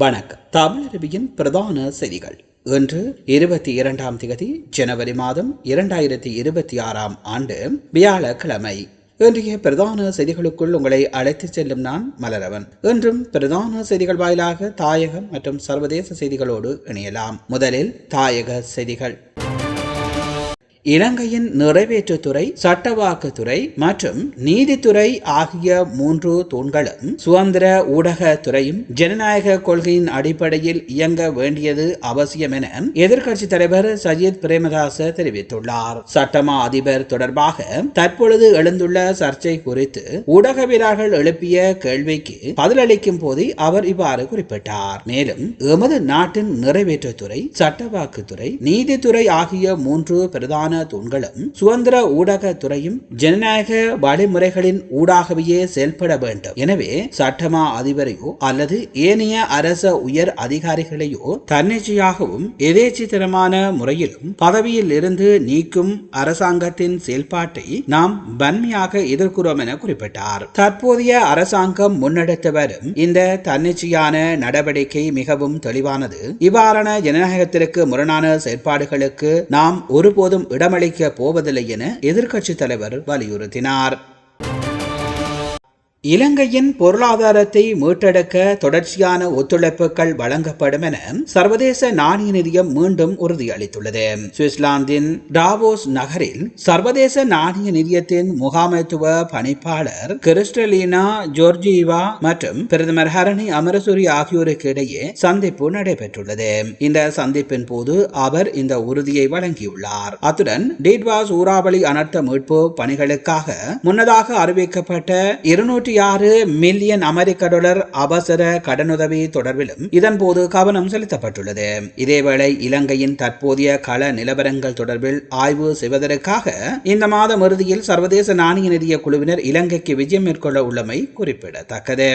வணக்கம். தமிழருவியின் பிரதான செய்திகள். இன்று இருபத்தி இரண்டாம் தேதி ஜனவரி மாதம் இரண்டாயிரத்தி இருபத்தி ஆறாம் ஆண்டு வியாழக்கிழமை. இன்றைய பிரதான செய்திகளுக்குள் உங்களை அழைத்துச் செல்லும் நான் மலரவன். இன்றும் பிரதான செய்திகள் வாயிலாக தாயகம் மற்றும் சர்வதேச செய்திகளோடு இணையலாம். முதலில் தாயக செய்திகள். இலங்கையின் நிறைவேற்றுத்துறை சட்டவாக்குத்துறை மற்றும் நீதித்துறை ஆகிய மூன்று தூண்களும் சுதந்திர ஊடக துறையும் ஜனநாயக கொள்கையின் அடிப்படையில் இயங்க வேண்டியது அவசியம் என எதிர்க்கட்சி தலைவர் சஜித் பிரேமதாச தெரிவித்துள்ளார். சட்டமா அதிபர் தொடர்பாக தற்பொழுது எழுந்துள்ள சர்ச்சை குறித்து ஊடகவியலாளர்கள் எழுப்பிய கேள்விக்கு பதிலளிக்கும் போது அவர் இவ்வாறு குறிப்பிட்டார். மேலும் எமது நாட்டின் நிறைவேற்றுத்துறை சட்டவாக்குத்துறை நீதித்துறை ஆகிய மூன்று பிரதான தொடர்பான தூண்களும் சுதந்திர ஊடக துறையும் ஜனநாயக வழிமுறைகளின் ஊடாகவே செயல்பட வேண்டும். எனவே சட்டமா அதிபரையோ அல்லது ஏனைய அரச உயர் அதிகாரிகளையோ தன்னிச்சையாகவும் எதேச்சித்தனமான முறையிலும் பதவியில் இருந்து நீக்கும் அரசாங்கத்தின் செயல்பாட்டை நாம் வன்மையாக எதிர்க்கிறோம் என குறிப்பிட்டார். தற்போதைய அரசாங்கம் முன்னெடுத்து வரும் இந்த தன்னிச்சையான நடவடிக்கை மிகவும் தெளிவானது. இவ்வாறான ஜனநாயகத்திற்கு முரணான செயற்பாடுகளுக்கு நாம் ஒருபோதும் இடமளிக்க போவதில்லை என எதிர்க்கட்சித் தலைவர் வலியுறுத்தினார். இலங்கையின் பொருளாதாரத்தை மீட்டெடுக்க தொடர்ச்சியான ஒத்துழைப்புகள் வழங்கப்படும் என சர்வதேச நாணய நிதியம் மீண்டும் உறுதியளித்துள்ளது. சுவிட்சர்லாந்தின் டாவோஸ் நகரில் சர்வதேச நாணய நிதியத்தின் முகாமைத்துவ பணிப்பாளர் கிறிஸ்டலீனா ஜோர்ஜிவா மற்றும் பிரதமர் ஹரணி அமரசூரி ஆகியோருக்கு இடையே சந்திப்பு நடைபெற்றுள்ளது. இந்த சந்திப்பின் போது அவர் இந்த உறுதியை வழங்கியுள்ளார். அத்துடன் டீட்வாஸ் ஊராவளி அனர்த்த மீட்பு பணிகளுக்காக முன்னதாக அறிவிக்கப்பட்ட இருநூற்றி தொன்னூற்றி ஆறு மில்லியன் அமெரிக்க டாலர் அவசர கடனுதவி தொடர்பிலும் இதன்போது கவனம் செலுத்தப்பட்டுள்ளது. இதேவேளை இலங்கையின் தற்போதைய கள நிலவரங்கள் தொடர்பில் ஆய்வு செய்வதற்காக இந்த மாதம் இறுதியில் சர்வதேச நாணய நிதிய குழுவினர் இலங்கைக்கு விஜயம் மேற்கொள்ள உள்ளமை குறிப்பிடத்தக்கது.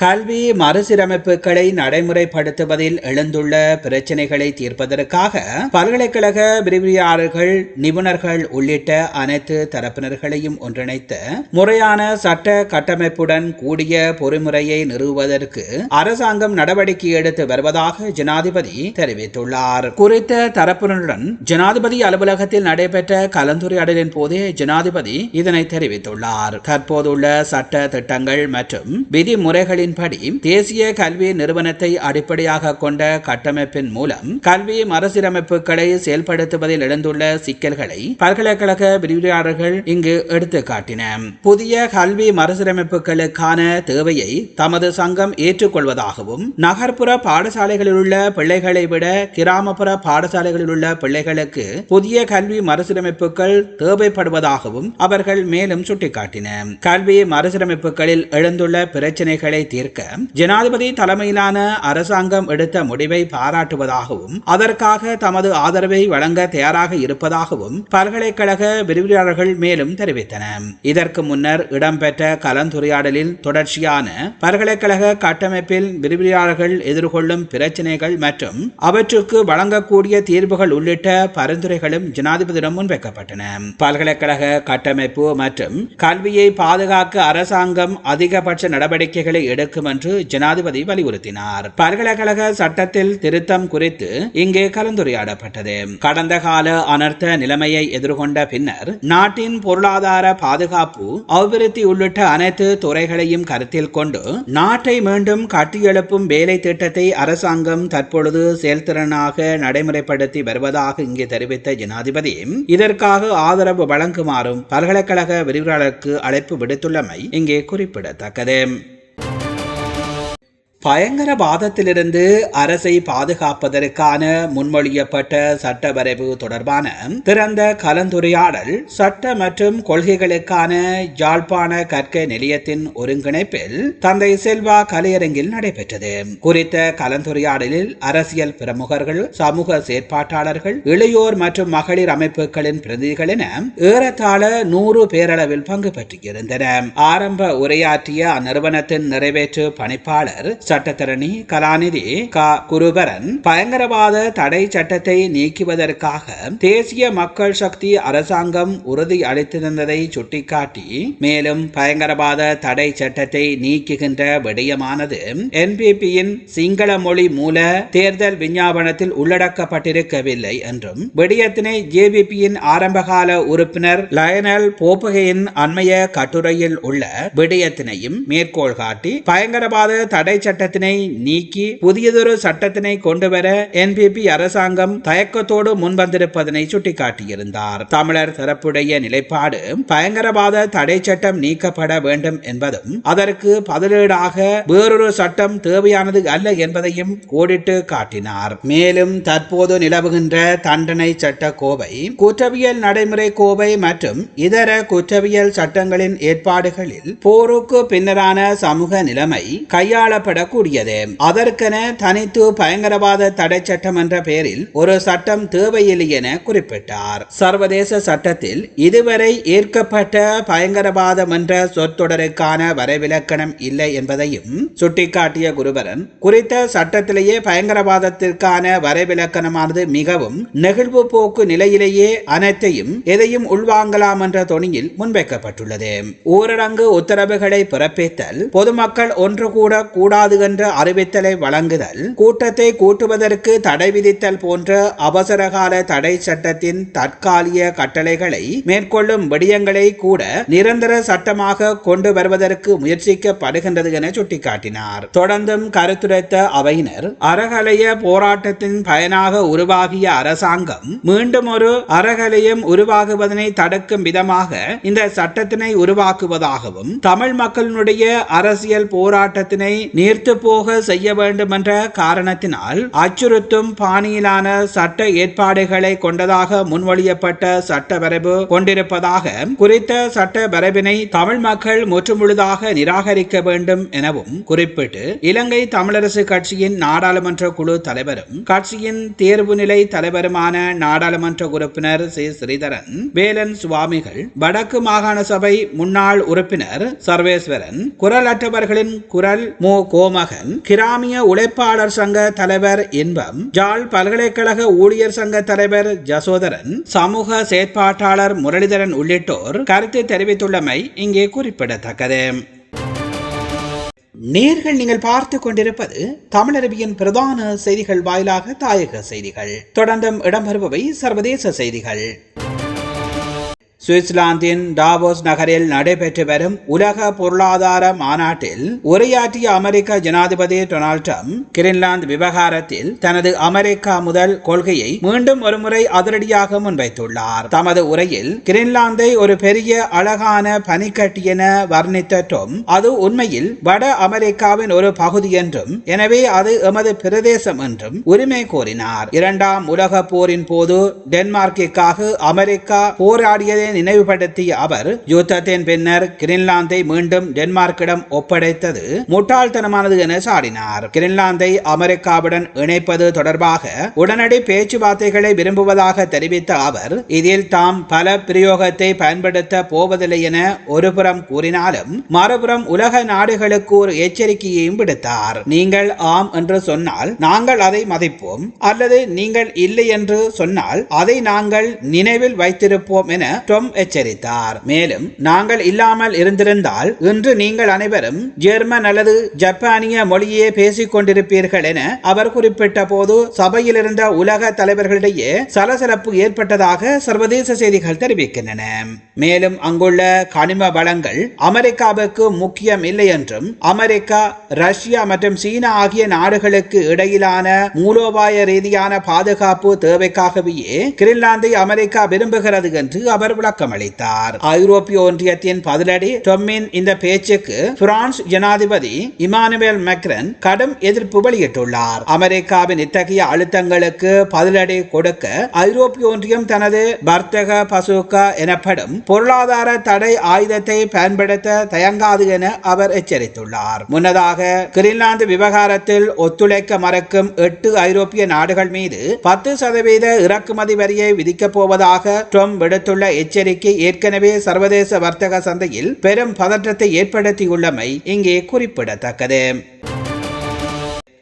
கல்வி மறுசீரமைப்புகளை நடைமுறைப்படுத்துவதில் எழுந்துள்ள பிரச்சினைகளை தீர்ப்பதற்காக பல்கலைக்கழக விரிவியாளர்கள் நிபுணர்கள் உள்ளிட்ட அனைத்து தரப்பினர்களையும் ஒன்றிணைத்த முறையான சட்ட கட்டமைப்புடன் கூடிய பொறிமுறையை நிறுவுவதற்கு அரசாங்கம் நடவடிக்கை எடுத்து வருவதாக ஜனாதிபதி தெரிவித்துள்ளார். குறித்த தரப்பினருடன் ஜனாதிபதி அலுவலகத்தில் நடைபெற்ற கலந்துரையாடலின் போதே ஜனாதிபதி இதனை தெரிவித்துள்ளார். தற்போதுள்ள சட்ட திட்டங்கள் மற்றும் விதிமுறைகளின் அதன்படி தேசிய கல்வி நிறுவனத்தை அடிப்படையாக கொண்ட கட்டமைப்பின் மூலம் கல்வி மறுசீரமைப்புகளை செயல்படுத்துவதில் எழுந்துள்ள சிக்கல்களை பல்கலைக்கழக விரிவுரையாளர்கள் இங்கு எடுத்து காட்டின புதிய கல்வி மறுசீரமைப்புகளுக்கான தேவையை தமது சங்கம் ஏற்றுக்கொள்வதாகவும் நகர்ப்புற பாடசாலைகளில் உள்ள பிள்ளைகளை விட கிராமப்புற பாடசாலைகளில் உள்ள பிள்ளைகளுக்கு புதிய கல்வி மறுசீரமைப்புகள் தேவைப்படுவதாகவும் அவர்கள் மேலும் சுட்டிக்காட்டின. கல்வி மறுசீரமைப்புகளில் எழுந்துள்ள பிரச்சனைகளை தீர்க்க ஜனாதிபதி தலைமையிலான அரசாங்கம் எடுத்த முடிவை பாராட்டுவதாகவும் அதற்காக தமது ஆதரவை வழங்க தயாராக இருப்பதாகவும் பல்கலைக்கழக விரிவுரையாளர்கள் மேலும் தெரிவித்தனர். இதற்கு முன்னர் இடம்பெற்ற கலந்துரையாடலில் தொடர்ச்சியான பல்கலைக்கழக கட்டமைப்பில் விரிவுரையாளர்கள் எதிர்கொள்ளும் பிரச்சினைகள் மற்றும் அவற்றுக்கு வழங்கக்கூடிய தீர்வுகள் உள்ளிட்ட பரிந்துரைகளும் ஜனாதிபதியிடம் முன்வைக்கப்பட்டன. பல்கலைக்கழக கட்டமைப்பு மற்றும் கல்வியை பாதுகாக்க அரசாங்கம் அதிகபட்ச நடவடிக்கைகளை எடுக்க இருக்கும் என்று ஜனாதிபதி வலியுறுத்தினார். பல்கலைக்கழக சட்டத்தில் திருத்தம் குறித்து இங்கே கலந்துரையாடப்பட்டது. கடந்த கால அனர்த்த நிலைமையை எதிர்கொண்ட பின்னர் நாட்டின் பொருளாதார பாதுகாப்பு அபிவிருத்தி உள்ளிட்ட அனைத்து துறைகளையும் கருத்தில் கொண்டு நாட்டை மீண்டும் கட்டியெழுப்பும் வேலை திட்டத்தை அரசாங்கம் தற்பொழுது செயல்திறனாக நடைமுறைப்படுத்தி வருவதாக இங்கே தெரிவித்த ஜனாதிபதி இதற்காக ஆதரவு வழங்குமாறும் பல்கலைக்கழக விரிவுரையாளருக்கு அழைப்பு விடுத்துள்ளமை இங்கே குறிப்பிடத்தக்கது. பயங்கரவாதத்திலிருந்து அரசை பாதுகாப்பதற்கான முன்மொழியப்பட்ட சட்ட வரைவு தொடர்பான திறந்த கலந்துரையாடல் சட்ட மற்றும் கொள்கைகளுக்கான யாழ்ப்பாண கற்க நிலையத்தின் ஒருங்கிணைப்பில் தந்தை செல்வா கலையரங்கில் நடைபெற்றது. குறித்த கலந்துரையாடலில் அரசியல் பிரமுகர்கள் சமூக செயற்பாட்டாளர்கள் இளையோர் மற்றும் மகளிர் அமைப்புகளின் பிரதிநிதிகள் என ஏறத்தாழ நூறு பேரளவில் பங்கு பெற்றிருந்தன ஆரம்ப உரையாற்றிய அந்நிறுவனத்தின் நிறைவேற்று பணிப்பாளர் சட்டத்தரணி கலாநிதி க. குருபரன் பயங்கரவாத தடை சட்டத்தை நீக்குவதற்காக தேசிய மக்கள் சக்தி அரசாங்கம் உறுதி அளித்திருந்ததை சுட்டிக்காட்டி மேலும் பயங்கரவாத தடை சட்டத்தை நீக்குகின்ற விடயமானது என்பிபியின் சிங்கள மொழி மூல தேர்தல் விஞ்ஞாபனத்தில் உள்ளடக்கப்பட்டிருக்கவில்லை என்றும் விடயத்தினை ஜேபிபியின் ஆரம்பகால உறுப்பினர் லயனல் போப்பகையின் அண்மைய கட்டுரையில் உள்ள விடயத்தினையும் மேற்கோள் காட்டி பயங்கரவாத தடை சட்ட சட்டத்தினை நீக்கி புதியதொரு சட்டத்தினை கொண்டுவர என்பிபி அரசாங்கம் தயக்கத்தோடு முன்வந்திருப்பதனை சுட்டிக்காட்டியிருந்தார். தமிழர் தரப்புடைய நிலைப்பாடு பயங்கரவாத தடை சட்டம் நீக்கப்பட வேண்டும் என்பதும் அதற்கு பதிலீடாக வேறொரு சட்டம் தேவையானது அல்ல என்பதையும் கோடிட்டு காட்டினார். மேலும் தற்போது நிலவுகின்ற தண்டனை சட்ட கோவை குற்றவியல் நடைமுறை கோவை மற்றும் இதர குற்றவியல் சட்டங்களின் ஏற்பாடுகளில் போருக்கு பின்னரான சமூக நிலைமை கையாளப்பட கையாளப்படக்கூடியது அதற்கென தனித்து பயங்கரவாத தடை சட்டம் என்ற பெயரில் ஒரு சட்டம் தேவையில்லை என குறிப்பிட்டார். சர்வதேச சட்டத்தில் இதுவரை ஏற்கப்பட்ட பயங்கரவாதம் என்ற சொற்றொடருக்கான வரைவிலக்கணம் இல்லை என்பதையும் சுட்டிக்காட்டிய குருபரன் குறித்த சட்டத்திலேயே பயங்கரவாதத்திற்கான வரைவிலக்கணமானது மிகவும் நெகிழ்வு போக்கு நிலையிலேயே அனைத்தையும் எதையும் உள்வாங்கலாம் என்ற தொனியில் முன்வைக்கப்பட்டுள்ளது. ஊரடங்கு உத்தரவுகளை பிறப்பித்தல் பொதுமக்கள் ஒன்று கூட கூடாது என்ற அறிவித்தலை வழங்குதல் கூட்டத்தை கூட்டுவதற்கு தடை விதித்தல் போன்ற அவசரகால தடை சட்டத்தின் தற்காலிக கட்டளைகளை மேற்கொள்ளும் விடயங்களை கூட நிரந்தர சட்டமாக கொண்டு வருவதற்கு முயற்சிக்கப்படுகின்றது என சுட்டிக்காட்டினார். தொடர்ந்தும் கருத்துரைத்த அவையினர் அறகலைய போராட்டத்தின் பயனாக உருவாகிய அரசாங்கம் மீண்டும் ஒரு அறகலையம் உருவாகுவதனை தடுக்கும் விதமாக இந்த சட்டத்தினை உருவாக்குவதாகவும் தமிழ் மக்களினுடைய அரசியல் போராட்டத்தினை நீர்த்து போக செய்ய வேண்டும் என்ற காரணத்தினால் அச்சுறுத்தும் பாணியிலான சட்ட ஏற்பாடுகளை கொண்டதாக முன்மொழியப்பட்ட சட்ட வரைவு கொண்டிருப்பதாக குறித்த சட்ட வரைவினை தமிழ் மக்கள் முற்றுமுழுதாக நிராகரிக்க வேண்டும் எனவும் குறிப்பிட்டு இலங்கை தமிழரசு கட்சியின் நாடாளுமன்ற குழு தலைவரும் கட்சியின் தேர்வு நிலை தலைவருமான நாடாளுமன்ற உறுப்பினர் சி. ஸ்ரீதரன் வேலன் சுவாமிகள் வடக்கு மாகாண சபை முன்னாள் உறுப்பினர் சர்வேஸ்வரன் குரல் அற்றவர்களின் குரல் மு. கோமகன் கிராமிய உழைப்பாளர் சங்க தலைவர் இன்பம் ஜாழ் பல்கலைக்கழக ஊழியர் சங்க தலைவர் ஜசோதரன் சமூக செயற்பாட்டாளர் முரளிதரன் உள்ளிட்டோர் கருத்து தெரிவித்துள்ளமை இங்கே குறிப்பிடத்தக்கது. நேர்கள் நீங்கள் பார்த்து கொண்டிருப்பது தமிழருவியின் பிரதான செய்திகள் வாயிலாக தாயக செய்திகள். தொடர்ந்தும் இடம்பெறுபவை சர்வதேச செய்திகள். சுவிட்சர்லாந்தின் டாவோஸ் நகரில் நடைபெற்று வரும் உலக பொருளாதார மாநாட்டில் உரையாற்றிய அமெரிக்க ஜனாதிபதி டொனால்ட் ட்ரம்ப் கிரீன்லாந்து விவகாரத்தில் தனது அமெரிக்கா முதல் கொள்கையை மீண்டும் ஒருமுறை அதிரடியாக முன்வைத்துள்ளார். தமது உரையில் கிரீன்லாந்தை ஒரு பெரிய அழகான பனிக்கட்டி என வர்ணித்த ட்ரம்ப் அது உண்மையில் வட அமெரிக்காவின் ஒரு பகுதி என்றும் எனவே அது எமது பிரதேசம் என்றும் உரிமை கோரினார். இரண்டாம் உலக போரின் போது டென்மார்க்கிற்காக அமெரிக்கா போராடியதை நினைவுபடுத்திய அவர் யுத்தத்தின் பின்னர் கிரீன்லாந்தை மீண்டும் டென்மார்க்கிடம் ஒப்படைத்தது முட்டாள்தனமானது என சாடினார். கிரீன்லாந்தை அமெரிக்காவுடன் இணைப்பது தொடர்பாக உடனடி பேச்சுவார்த்தைகளை விரும்புவதாக தெரிவித்த அவர் இதில் தாம் பல பிரயோகத்தை பயன்படுத்த போவதில்லை என ஒருபுறம் கூறினாலும் மறுபுறம் உலக நாடுகளுக்கு ஒரு எச்சரிக்கையையும் விடுத்தார். நீங்கள் ஆம் என்று சொன்னால் நாங்கள் அதை மதிப்போம் அல்லது நீங்கள் இல்லை என்று சொன்னால் அதை நாங்கள் நினைவில் வைத்திருப்போம் என டொம் எச்சரித்தார். மேலும் நாங்கள் இல்லாமல் இருந்திருந்தால் இன்று நீங்கள் அனைவரும் ஜெர்மன் அல்லது ஜப்பானிய மொழியே பேசிக் கொண்டிருப்பீர்கள் என அவர் குறிப்பிட்ட போது சபையில் இருந்த உலக தலைவர்களிடையே சலசலப்பு ஏற்பட்டதாக சர்வதேச செய்திகள் தெரிவிக்கின்றன. மேலும் அங்குள்ள கனிம வளங்கள் அமெரிக்காவுக்கு முக்கியம் இல்லை என்றும் அமெரிக்கா ரஷ்யா மற்றும் சீனா ஆகிய நாடுகளுக்கு இடையிலான மூலோபாய ரீதியான பாதுகாப்பு தேவைக்காகவே கிரீன்லாந்தை அமெரிக்கா விரும்புகிறது என்று அவர் விளக்கமளித்தார். ஐரோப்பிய ஒன்றியத்தின் பதிலடி டொம்மின் இந்த பேச்சுக்கு பிரான்ஸ் ஜனாதிபதி இமானுவேல் மெக்ரன் கடும் எதிர்ப்பு வெளியிட்டுள்ளார். அமெரிக்காவின் இத்தகைய அழுத்தங்களுக்கு பதிலடி கொடுக்க ஐரோப்பிய ஒன்றியம் தனது வர்த்தக பசுக்கா எனப்படும் பொருளாதார தடை ஆயுதத்தை பயன்படுத்த தயங்காது என அவர் எச்சரித்துள்ளார். முன்னதாக கிரீன்லாந்து விவகாரத்தில் ஒத்துழைக்க மறக்கும் எட்டு ஐரோப்பிய நாடுகள் மீது பத்து சதவீத இறக்குமதி வரியை விதிக்கப் போவதாக ட்ரம்ப் விடுத்துள்ள எச்சரிக்கை ஏற்கனவே சர்வதேச வர்த்தக சந்தையில் பெரும் பதற்றத்தை ஏற்படுத்தியுள்ளமை இங்கே குறிப்பிடத்தக்கது.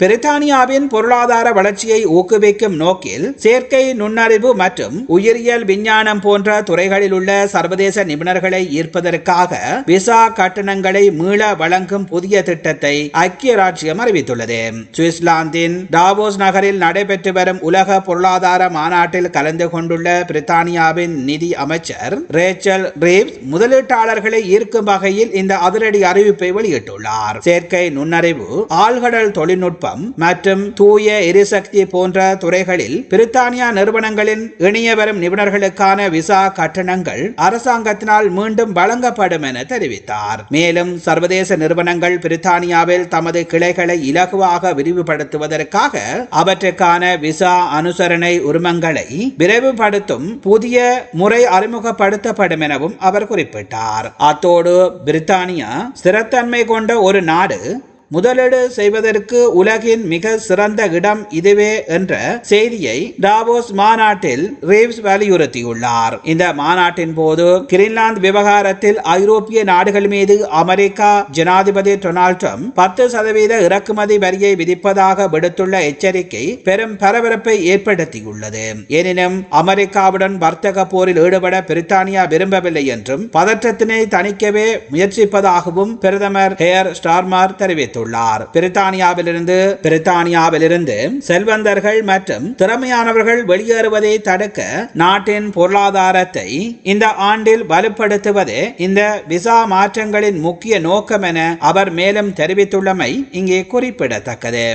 பிரித்தானியாவின் பொருளாதார வளர்ச்சியை ஊக்குவிக்கும் நோக்கில் செயற்கை நுண்ணறிவு மற்றும் உயிரியல் விஞ்ஞானம் போன்ற துறைகளில் உள்ள சர்வதேச நிபுணர்களை ஈர்ப்பதற்காக விசா கட்டணங்களை மீள வழங்கும் புதிய திட்டத்தை ஐக்கிய ராஜ்யம் அறிவித்துள்ளது. சுவிட்சர்லாந்தின் டாவோஸ் நகரில் நடைபெற்று வரும் உலக பொருளாதார மாநாட்டில் கலந்து கொண்டுள்ள பிரித்தானியாவின் நிதி அமைச்சர் ரேச்சல் ரீவ்ஸ் முதலீட்டாளர்களை ஈர்க்கும் வகையில் இந்த அதிரடி அறிவிப்பை வெளியிட்டுள்ளார். செயற்கை நுண்ணறிவு ஆழ்கடல் தொழில்நுட்பம் மற்றும் தூய எரிசக்தி போன்ற துறைகளில் பிரித்தானியா நிறுவனங்களின் இணைய வரும் நிபுணர்களுக்கான விசா கட்டணங்கள் அரசாங்கத்தினால் மீண்டும் வழங்கப்படும் என தெரிவித்தார். மேலும் சர்வதேச நிறுவனங்கள் பிரித்தானியாவில் தமது கிளைகளை இலகுவாக விரிவுபடுத்துவதற்காக அவற்றுக்கான விசா அனுசரணை உரிமங்களை விரைவுபடுத்தும் புதிய முறை அறிமுகப்படுத்தப்படும் எனவும் அவர் குறிப்பிட்டார். அத்தோடு பிரித்தானியா ஸ்திரத்தன்மை கொண்ட ஒரு நாடு முதலீடு செய்வதற்கு உலகின் மிக சிறந்த இடம் இதுவே என்ற செய்தியை டாவோஸ் மாநாட்டில் ரீவ்ஸ் வலியுறுத்தியுள்ளார். இந்த மாநாட்டின் போது கிரீன்லாந்து விவகாரத்தில் ஐரோப்பிய நாடுகள் மீது அமெரிக்கா ஜனாதிபதி டொனால்ட் ட்ரம்ப் பத்து சதவீத இறக்குமதி வரியை விதிப்பதாக விடுத்துள்ள எச்சரிக்கை பெரும் பரபரப்பை ஏற்படுத்தியுள்ளது. எனினும் அமெரிக்காவுடன் வர்த்தக போரில் ஈடுபட பிரித்தானியா விரும்பவில்லை என்றும் பதற்றத்தினை தணிக்கவே முயற்சிப்பதாகவும் பிரதமர் ஹேர் ஸ்டார்மார் தெரிவித்துள்ளார். தெரிவித்துள்ளார் பிரித்தானியாவிலிருந்து பிரித்தானியாவிலிருந்து செல்வந்தர்கள் மற்றும் திறமையானவர்கள் வெளியேறுவதை தடுக்க நாட்டின் பொருளாதாரத்தை இந்த ஆண்டில் வலுப்படுத்துவதே இந்த விசா மாற்றங்களின் முக்கிய நோக்கம் என அவர் மேலும் தெரிவித்துள்ளமை இங்கே குறிப்பிடத்தக்கது.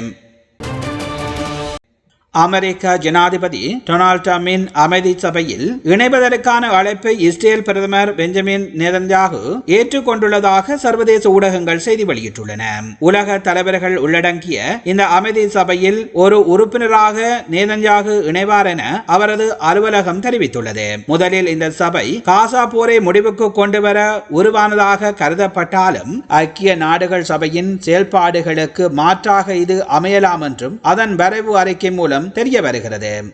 அமெரிக்க ஜனாதிபதி டொனால்ட் ட்ரம்பின் அமைதி சபையில் இணைவதற்கான அழைப்பை இஸ்ரேல் பிரதமர் பெஞ்சமின் நேதன்யாகு ஏற்றுக்கொண்டுள்ளதாக சர்வதேச ஊடகங்கள் செய்தி வெளியிட்டுள்ளன. உலக தலைவர்கள் உள்ளடங்கிய இந்த அமைதி சபையில் ஒரு உறுப்பினராக நேதன்யாகு இணைவார் என அவரது அலுவலகம் தெரிவித்துள்ளது. முதலில் இந்த சபை காசா போரை முடிவுக்கு கொண்டுவர உருவானதாக கருதப்பட்டாலும் ஐக்கிய நாடுகள் சபையின் செயல்பாடுகளுக்கு மாற்றாக இது அமையலாம் என்றும் அதன் வரைவு அறிக்கை மூலம் தெரிய வருகிறது.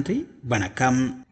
நன்றி வணக்கம்.